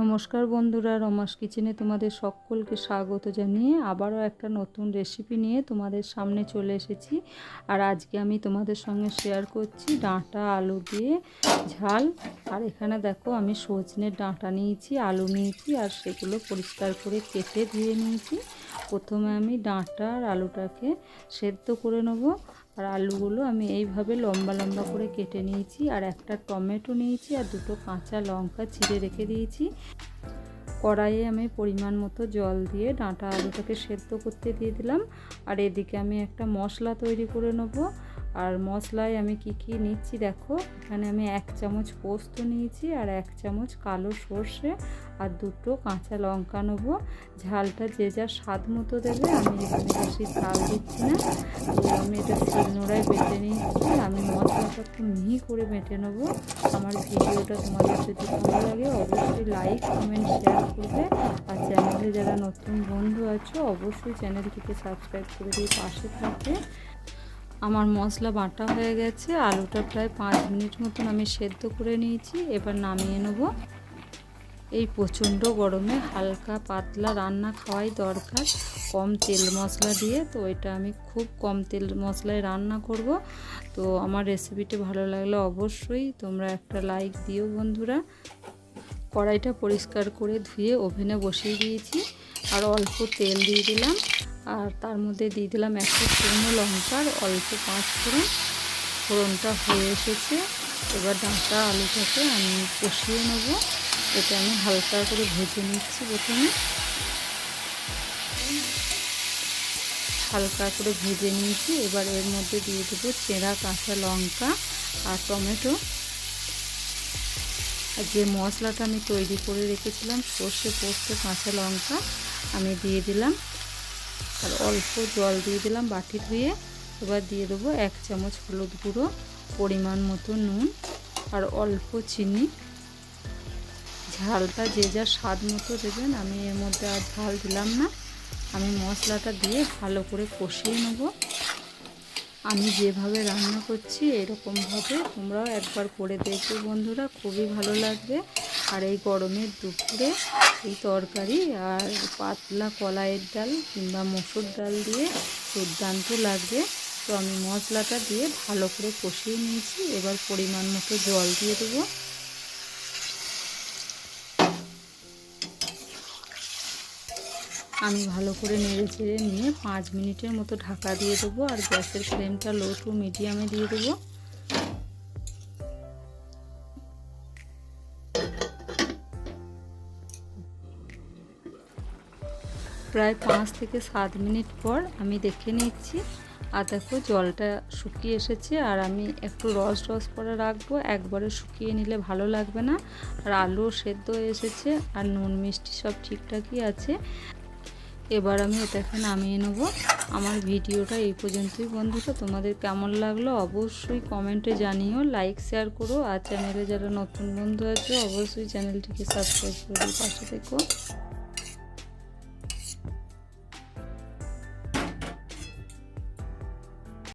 নমস্কার বন্ধুরা, রমাস কিচেনে তোমাদের সকলকে স্বাগত জানিয়ে আবারও একটা নতুন রেসিপি নিয়ে তোমাদের সামনে চলে এসেছি। আর আজকে আমি তোমাদের সঙ্গে শেয়ার করছি ডাঁটা আলু দিয়ে ঝাল। আর এখানে দেখো আমি সজনের ডাঁটা নিয়েছি, আলু নিয়েছি, আর সেগুলো পরিষ্কার করে কেটে ধুয়ে নিয়েছি। প্রথমে আমি ডাঁটা আর আলুটাকে সেদ্ধ করে নেব। আর আলুগুলো আমি এইভাবে লম্বা লম্বা করে কেটে নিয়েছি, আর একটা টমেটো নিয়েছি, আর দুটো কাঁচা লঙ্কা ছিঁড়ে রেখে দিয়েছি। কড়াইয়ে আমি পরিমাণ মতো জল দিয়ে ডাঁটা আলুটাকে সেদ্ধ করতে দিয়ে দিলাম, আর এদিকে আমি একটা মশলা তৈরি করে নেব। আর মশলায় আমি কি কি নিচ্ছি দেখো। এখানে আমি এক চামচ পোস্ত নিয়েছি আর এক চামচ কালো সর্ষে আর দুটো কাঁচা লঙ্কা নেব। ঝালটা যে যা স্বাদ মতো দেবে, আমি এখানে বেশি ঝাল দিচ্ছি না। তো আমি এটা শিলনোড়ায় বেটে নিয়েছি। আমি মশলাটা একটু মিহি করে বেটে নেব। আমার ভিডিওটা তোমাদের যদি ভালো লাগে, অবশ্যই লাইক, কমেন্ট, শেয়ার করবে। আর চ্যানেলে যারা নতুন বন্ধু আছো, অবশ্যই চ্যানেলটিকে সাবস্ক্রাইব করে দিয়ে পাশে থাকবে। আমার মশলা বাটা হয়ে গেছে, আলুটা প্রায় পাঁচ মিনিট মতন আমি সেদ্ধ করে নিয়েছি। এবার নামিয়ে নেব। এই প্রচণ্ড গরমে হালকা পাতলা রান্না খাওয়াই দরকার, কম তেল মশলা দিয়ে। তো এটা আমি খুব কম তেল মশলায় রান্না করব। তো আমার রেসিপিটা ভালো লাগলে অবশ্যই তোমরা একটা লাইক দিও বন্ধুরা। কড়াইটা পরিষ্কার করে ধুয়ে ওভেনে বসিয়ে দিয়েছি। আর অল্প তেল দিয়ে দিলাম। আর তার মধ্যে দিয়ে দিলাম একটা শুকনো লঙ্কার অল্প পাঁচ ফোড়ন। ফোড়নটা হয়ে এসেছে। এবার ডাঁটা আলুটাকে আমি কষিয়ে নেব। এটা আমি হালকা করে ভেজে নিচ্ছি প্রথমে। হালকা করে ভেজে নিয়েছি। এবার এর মধ্যে দিয়ে দেবো চেরা কাঁচা লঙ্কা আর টমেটো। আর যে মশলাটা আমি তৈরি করে রেখেছিলাম সর্ষে পোস্ত কাঁচা লঙ্কা, আমি দিয়ে দিলাম। আর অল্প জল দিয়ে দিলাম বাটি ধুয়ে। এবার দিয়ে দেবো এক চামচ হলুদ গুঁড়ো, পরিমাণ মতো নুন আর অল্প চিনি। ঝালটা যে যা স্বাদ মতো দেবেন, আমি এর মধ্যে আর ঝাল দিলাম না। আমি মশলাটা দিয়ে ভালো করে কষিয়ে নেব। আমি যেভাবে রান্না করছি এরকমভাবে তোমরাও একবার করে দেখবে বন্ধুরা, খুবই ভালো লাগবে। আর এই গরমের দুপুরে এই তরকারি আর পাতলা কলাইয়ের ডাল কিংবা মসুর ডাল দিয়ে দুর্দান্ত লাগবে। তো আমি মশলাটা দিয়ে ভালো করে কষিয়ে নিয়েছি। এবার পরিমাণ মতো জল দিয়ে দেবো। আমি ভালো করে নেড়ে চেড়ে নিয়ে পাঁচ মিনিটের মতো ঢাকা দিয়ে দেবো আর গ্যাসের ফ্লেমটা লো টু মিডিয়ামে দিয়ে দেবো। প্রায় পাঁচ থেকে সাত মিনিট পর আমি দেখে নিচ্ছি। আর দেখো জলটা শুকিয়ে এসেছে আর আমি একটু রস রস করে রাখব। একবারে শুকিয়ে নিলে ভালো লাগবে না। আর আলু সেদ্ধ এসেছে আর নুন মিষ্টি সব ঠিকঠাকই আছে। এবার আমি এটাকে নামিয়ে নেব। আমার ভিডিওটা এই পর্যন্তই বন্ধুরা। তোমাদের কেমন লাগল অবশ্যই কমেন্টে জানিও লাইক শেয়ার করো। আর চ্যানেলে যারা নতুন বন্ধু আছে, অবশ্যই চ্যানেলটিকে সাবস্ক্রাইব করে পাশে থেকো।